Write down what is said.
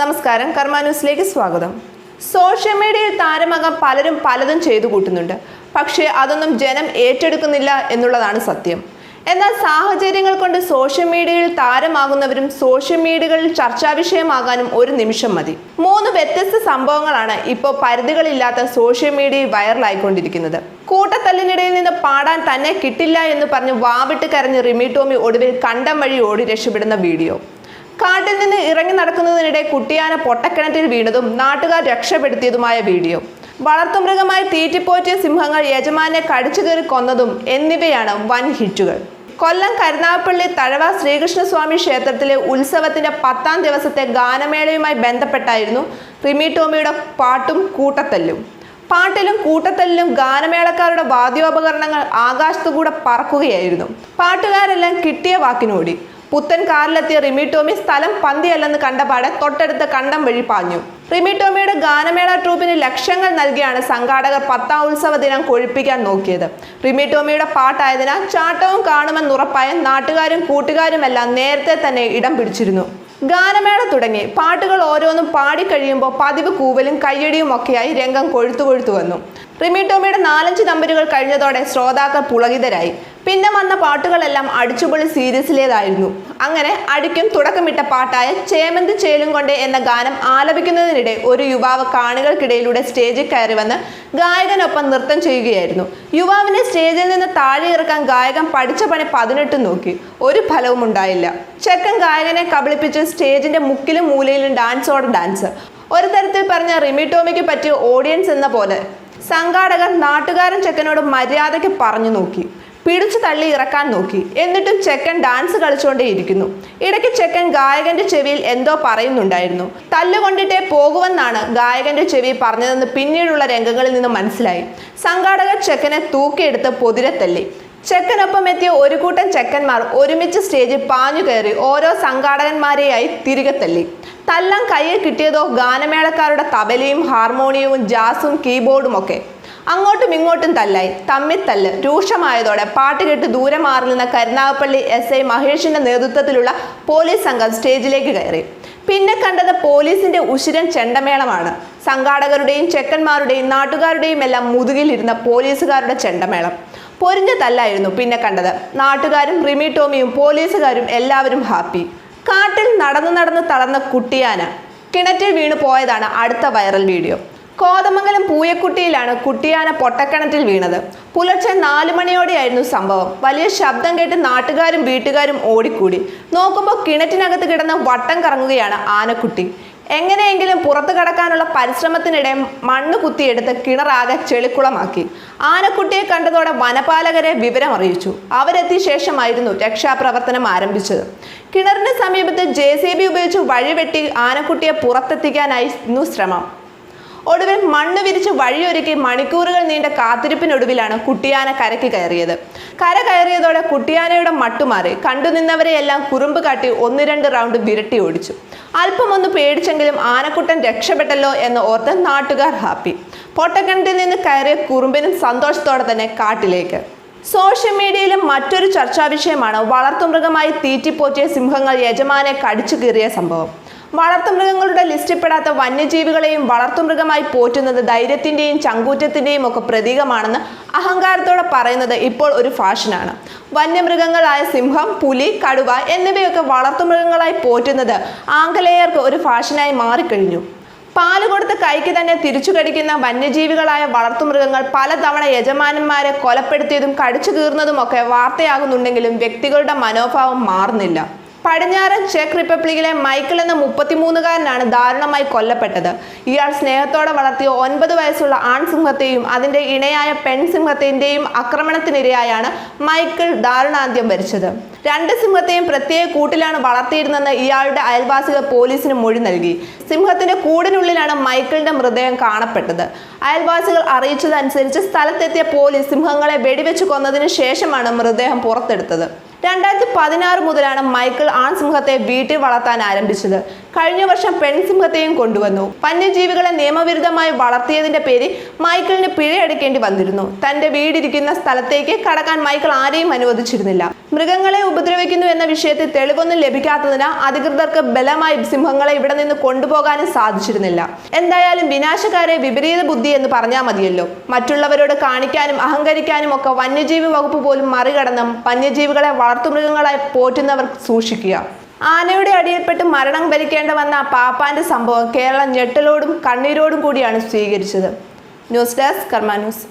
നമസ്കാരം കർമ്മ ന്യൂസിലേക്ക് സ്വാഗതം. സോഷ്യൽ മീഡിയയിൽ താരമാകാൻ പലരും പലതും ചെയ്തു കൂട്ടുന്നുണ്ട്. പക്ഷേ അതൊന്നും ജനം ഏറ്റെടുക്കുന്നില്ല എന്നുള്ളതാണ് സത്യം. എന്നാൽ സാഹചര്യങ്ങൾ കൊണ്ട് സോഷ്യൽ മീഡിയയിൽ താരമാകുന്നവരും സോഷ്യൽ മീഡിയകളിൽ ചർച്ചാ വിഷയമാകാനും ഒരു നിമിഷം മതി. മൂന്ന് വ്യത്യസ്ത സംഭവങ്ങളാണ് ഇപ്പോൾ പരിധികളില്ലാത്ത സോഷ്യൽ മീഡിയയിൽ വൈറലായിക്കൊണ്ടിരിക്കുന്നത്. കൂട്ടത്തല്ലിനിടയിൽ നിന്ന് പാടാൻ തന്നെ കിട്ടില്ല എന്ന് പറഞ്ഞ് വാവിട്ട് കരഞ്ഞ് റിമി ടോമി ഒടുവിൽ കണ്ടം വഴി ഓടി രക്ഷപ്പെടുന്ന വീഡിയോ. കാട്ടിൽ നിന്ന് ഇറങ്ങി നടക്കുന്നതിനിടെ കുട്ടിയാന പൊട്ടക്കിണറ്റിൽ വീണതും നാട്ടുകാർ രക്ഷപ്പെടുത്തിയതുമായ വീഡിയോ. വളർത്തുമൃഗമായി തീറ്റിപ്പോറ്റിയ സിംഹങ്ങൾ യജമാനെ കടിച്ചു കയറി കൊന്നതും എന്നിവയാണ് വൻ ഹിറ്റുകൾ. കൊല്ലം കരുനാഗപ്പള്ളി തഴവ ശ്രീകൃഷ്ണസ്വാമി ക്ഷേത്രത്തിലെ ഉത്സവത്തിന്റെ പത്താം ദിവസത്തെ ഗാനമേളയുമായി ബന്ധപ്പെട്ടായിരുന്നു റിമി ടോമിയുടെ പാട്ടും കൂട്ടത്തല്ലും. പാട്ടിലും കൂട്ടത്തല്ലിലും ഗാനമേളക്കാരുടെ വാദ്യോപകരണങ്ങൾ ആകാശത്തുകൂടെ പറക്കുകയായിരുന്നു. പാട്ടുകാരെല്ലാം കിട്ടിയ വാക്കിനോടി. പുത്തൻ കാറിലെത്തിയ റിമി ടോമി സ്ഥലം പന്തിയല്ലെന്ന് കണ്ടപാടെ തൊട്ടടുത്ത കണ്ടം വഴി പാഞ്ഞു. റിമി ടോമിയുടെ ഗാനമേള ട്രൂപ്പിന് ലക്ഷങ്ങൾ നൽകിയാണ് സംഘാടകർ പത്താം ഉത്സവ ദിനം കൊഴിപ്പിക്കാൻ നോക്കിയത്. റിമി ടോമിയുടെ പാട്ടായതിനാൽ ചാട്ടവും കാണുമെന്നുറപ്പായ നാട്ടുകാരും കൂട്ടുകാരുമെല്ലാം നേരത്തെ തന്നെ ഇടം പിടിച്ചിരുന്നു. ഗാനമേള തുടങ്ങി. പാട്ടുകൾ ഓരോന്നും പാടിക്കഴിയുമ്പോൾ പതിവ് കൂവലും കയ്യടിയും ഒക്കെയായി രംഗം കൊഴുത്തു കൊഴുത്തു വന്നു. റിമി ടോമിയുടെ നാലഞ്ച് നമ്പരുകൾ കഴിഞ്ഞതോടെ ശ്രോതാക്കൾ പുളകിതരായി. പിന്നെ വന്ന പാട്ടുകളെല്ലാം അടിച്ചുപൊളി സീരീസിലേതായിരുന്നു. അങ്ങനെ അടിക്കും തുടക്കമിട്ട പാട്ടായ ചേമന്ത് ചേലും കൊണ്ട് എന്ന ഗാനം ആലപിക്കുന്നതിനിടെ ഒരു യുവാവ് കാണികൾക്കിടയിലൂടെ സ്റ്റേജിൽ കയറി വന്ന് ഗായകനൊപ്പം നൃത്തം ചെയ്യുകയായിരുന്നു. യുവാവിനെ സ്റ്റേജിൽ നിന്ന് താഴെ ഇറക്കാൻ ഗായകൻ പഠിച്ച പണി പതിനെട്ട് നോക്കി. ഒരു ഫലവും ഉണ്ടായില്ല. ചെക്കൻ ഗായകനെ കബളിപ്പിച്ച് സ്റ്റേജിന്റെ മുക്കിലും മൂലയിലും ഡാൻസോടെ ഡാൻസ് ഒരു തരത്തിൽ പറഞ്ഞ റിമി ടോമിക്ക് പറ്റിയ ഓഡിയൻസ് എന്ന പോലെ സംഘാടകർ നാട്ടുകാരൻ ചെക്കനോട് മര്യാദയ്ക്ക് പറഞ്ഞു നോക്കി. പിടിച്ചു തള്ളി ഇറക്കാൻ നോക്കി. എന്നിട്ടും ചെക്കൻ ഡാൻസ് കളിച്ചുകൊണ്ടേയിരിക്കുന്നു. ഇടയ്ക്ക് ചെക്കൻ ഗായകന്റെ ചെവിയിൽ എന്തോ പറയുന്നുണ്ടായിരുന്നു. തല്ലുകൊണ്ടിട്ടേ പോകുമെന്നാണ് ഗായകന്റെ ചെവി പറഞ്ഞതെന്ന് പിന്നീടുള്ള രംഗങ്ങളിൽ നിന്ന് മനസ്സിലായി. സംഘാടകർ ചെക്കനെ തൂക്കിയെടുത്ത് പൊതിരെ തല്ലി. ചെക്കനൊപ്പം എത്തിയ ഒരു കൂട്ടം ചെക്കന്മാർ ഒരുമിച്ച് സ്റ്റേജിൽ പാഞ്ഞു കയറി ഓരോ സംഘാടകന്മാരെയായി തിരികെ തല്ലി. തല്ലം കയ്യിൽ കിട്ടിയതോ ഗാനമേളക്കാരുടെ തബലയും ഹാർമോണിയവും ജാസും കീബോർഡും ഒക്കെ അങ്ങോട്ടും ഇങ്ങോട്ടും തല്ലായി. തമ്മിൽ തല്ല്. രൂക്ഷമായതോടെ പാട്ട് കേട്ട് ദൂരെ മാറി നിന്ന കരുനാഗപ്പള്ളി എസ് ഐ മഹേഷിന്റെ നേതൃത്വത്തിലുള്ള പോലീസ് സംഘം സ്റ്റേജിലേക്ക് കയറി. പിന്നെ കണ്ടത് പോലീസിന്റെ ഉശിരൻ ചെണ്ടമേളമാണ്. സംഘാടകരുടെയും ചെക്കന്മാരുടെയും നാട്ടുകാരുടെയും എല്ലാം മുതുകിലിരുന്ന പോലീസുകാരുടെ ചെണ്ടമേളം. പൊരിഞ്ഞ തല്ലായിരുന്നു പിന്നെ കണ്ടത്. നാട്ടുകാരും റിമി ടോമിയും പോലീസുകാരും എല്ലാവരും ഹാപ്പി. കാട്ടിൽ നടന്നു നടന്ന് തളർന്ന കുട്ടിയാന. കിണറ്റിൽ വീണു പോയതാണ് അടുത്ത വൈറൽ വീഡിയോ. കോതമംഗലം പൂയക്കുട്ടിയിലാണ് കുട്ടിയാന പൊട്ടക്കിണറ്റിൽ വീണത്. പുലർച്ചെ നാലു മണിയോടെയായിരുന്നു സംഭവം. വലിയ ശബ്ദം കേട്ട് നാട്ടുകാരും വീട്ടുകാരും ഓടിക്കൂടി. നോക്കുമ്പോൾ കിണറ്റിനകത്ത് കിടന്ന വട്ടം കറങ്ങുകയാണ് ആനക്കുട്ടി. എങ്ങനെയെങ്കിലും പുറത്തു കടക്കാനുള്ള പരിശ്രമത്തിനിടെ മണ്ണ് കുത്തിയെടുത്ത് കിണറാകെ ചെളിക്കുളമാക്കി. ആനക്കുട്ടിയെ കണ്ടതോടെ വനപാലകരെ വിവരം അറിയിച്ചു അവരെത്തിയ ശേഷമായിരുന്നു രക്ഷാപ്രവർത്തനം ആരംഭിച്ചത്. കിണറിന് സമീപത്ത് ജെ സി ബി ഉപയോഗിച്ച് വഴിവെട്ടി ആനക്കുട്ടിയെ പുറത്തെത്തിക്കാനായിരുന്നു ശ്രമം. ഒടുവിൽ മണ്ണ് വിരിച്ച് വഴിയൊരുക്കി മണിക്കൂറുകൾ നീണ്ട കാത്തിരിപ്പിനൊടുവിലാണ് കുട്ടിയാന കരയ്ക്ക് കയറിയത്. കര കയറിയതോടെ കുട്ടിയാനയുടെ മട്ടുമാറി കണ്ടുനിന്നവരെയെല്ലാം കുറുമ്പ് കാട്ടി ഒന്ന് രണ്ട് റൗണ്ട് വിരട്ടി ഓടിച്ചു. അല്പമൊന്ന് പേടിച്ചെങ്കിലും ആനക്കുട്ടൻ രക്ഷപ്പെട്ടല്ലോ എന്ന് ഓർത്ത് നാട്ടുകാർ ഹാപ്പി. പൊട്ടക്കിണറ്റിൽ നിന്ന് കയറിയ കുറുമ്പിനും സന്തോഷത്തോടെ തന്നെ കാട്ടിലേക്ക്. സോഷ്യൽ മീഡിയയിലും മറ്റൊരു ചർച്ചാ വിഷയമാണ് വളർത്തുമൃഗമായി തീറ്റിപ്പോറ്റിയ സിംഹങ്ങൾ യജമാനെ കടിച്ചു കീറിയ സംഭവം. വളർത്തുമൃഗങ്ങളുടെ ലിസ്റ്റിൽപ്പെടാത്ത വന്യജീവികളെയും വളർത്തുമൃഗമായി പോറ്റുന്നത് ധൈര്യത്തിന്റെയും ചങ്കൂറ്റത്തിന്റെയും ഒക്കെ പ്രതീകമാണെന്ന് അഹങ്കാരത്തോടെ പറയുന്നത് ഇപ്പോൾ ഒരു ഫാഷനാണ്. വന്യമൃഗങ്ങളായ സിംഹം പുലി കടുവ എന്നിവയൊക്കെ വളർത്തുമൃഗങ്ങളായി പോറ്റുന്നത് ആംഗലേയർക്ക് ഒരു ഫാഷനായി മാറിക്കഴിഞ്ഞു. പാൽ കൊടുത്ത് കൈക്ക് തന്നെ തിരിച്ചു കടിക്കുന്ന വന്യജീവികളായ വളർത്തുമൃഗങ്ങൾ പലതവണ യജമാനന്മാരെ കൊലപ്പെടുത്തിയതും കടിച്ചു കീറുന്നതുമൊക്കെ വാർത്തയാകുന്നുണ്ടെങ്കിലും വ്യക്തികളുടെ മനോഭാവം മാറുന്നില്ല. പടിഞ്ഞാറൻ ചെക്ക് റിപ്പബ്ലിക്കിലെ മൈക്കിൾ എന്ന മുപ്പത്തിമൂന്നുകാരനാണ് ദാരുണമായി കൊല്ലപ്പെട്ടത്. ഇയാൾ സ്നേഹത്തോടെ വളർത്തിയ ഒൻപത് വയസ്സുള്ള ആൺസിംഹത്തെയും അതിന്റെ ഇണയായ പെൺസിംഹത്തിന്റെയും ആക്രമണത്തിനിരയായാണ് മൈക്കിൾ ദാരുണാന്ത്യം വരിച്ചത് രണ്ട് സിംഹത്തെയും പ്രത്യേക കൂട്ടിലാണ് വളർത്തിയിരുന്നെന്ന് ഇയാളുടെ അയൽവാസികൾ പോലീസിന് മൊഴി നൽകി. സിംഹത്തിന്റെ കൂടിനുള്ളിലാണ് മൈക്കിളിന്റെ മൃതദേഹം കാണപ്പെട്ടത്. അയൽവാസികൾ അറിയിച്ചതനുസരിച്ച് സ്ഥലത്തെത്തിയ പോലീസ് സിംഹങ്ങളെ വെടിവെച്ച് കൊന്നതിന് ശേഷമാണ് മൃതദേഹം പുറത്തെടുത്തത്. രണ്ടായിരത്തി പതിനാറ് മുതലാണ് മൈക്കിൾ ആൺസിംഹത്തെ വീട്ടിൽ വളർത്താൻ ആരംഭിച്ചത്. കഴിഞ്ഞ വർഷം പെൺസിംഹത്തെയും കൊണ്ടുവന്നു. വന്യജീവികളെ നിയമവിരുദ്ധമായി വളർത്തിയതിന്റെ പേരിൽ മൈക്കിളിന് പിഴയടക്കേണ്ടി വന്നിരുന്നു. തന്റെ വീടിരിക്കുന്ന സ്ഥലത്തേക്ക് കടക്കാൻ മൈക്കിൾ ആരെയും അനുവദിച്ചിരുന്നില്ല. മൃഗങ്ങളെ ഉപദ്രവിക്കുന്നു എന്ന വിഷയത്തിൽ തെളിവൊന്നും ലഭിക്കാത്തതിനാൽ അധികൃതർക്ക് ബലമായി സിംഹങ്ങളെ ഇവിടെ നിന്ന് കൊണ്ടുപോകാനും സാധിച്ചിരുന്നില്ല. എന്തായാലും വിനാശകാരെ വിപരീത ബുദ്ധി എന്ന് പറഞ്ഞാൽ മതിയല്ലോ. മറ്റുള്ളവരോട് കാണിക്കാനും അഹങ്കരിക്കാനും ഒക്കെ വന്യജീവി വകുപ്പ് പോലും മറികടന്നും വന്യജീവികളെ വളർത്തുമൃഗങ്ങളായി പോറ്റുന്നവർ സൂക്ഷിക്കുക. ആനയുടെ അടിയിൽപ്പെട്ട് മരണം ഭരിക്കേണ്ട വന്ന പാപ്പാന്റെ സംഭവം കേരളം ഞെട്ടലോടും കണ്ണീരോടും കൂടിയാണ് സ്വീകരിച്ചത്. News desk Karma news.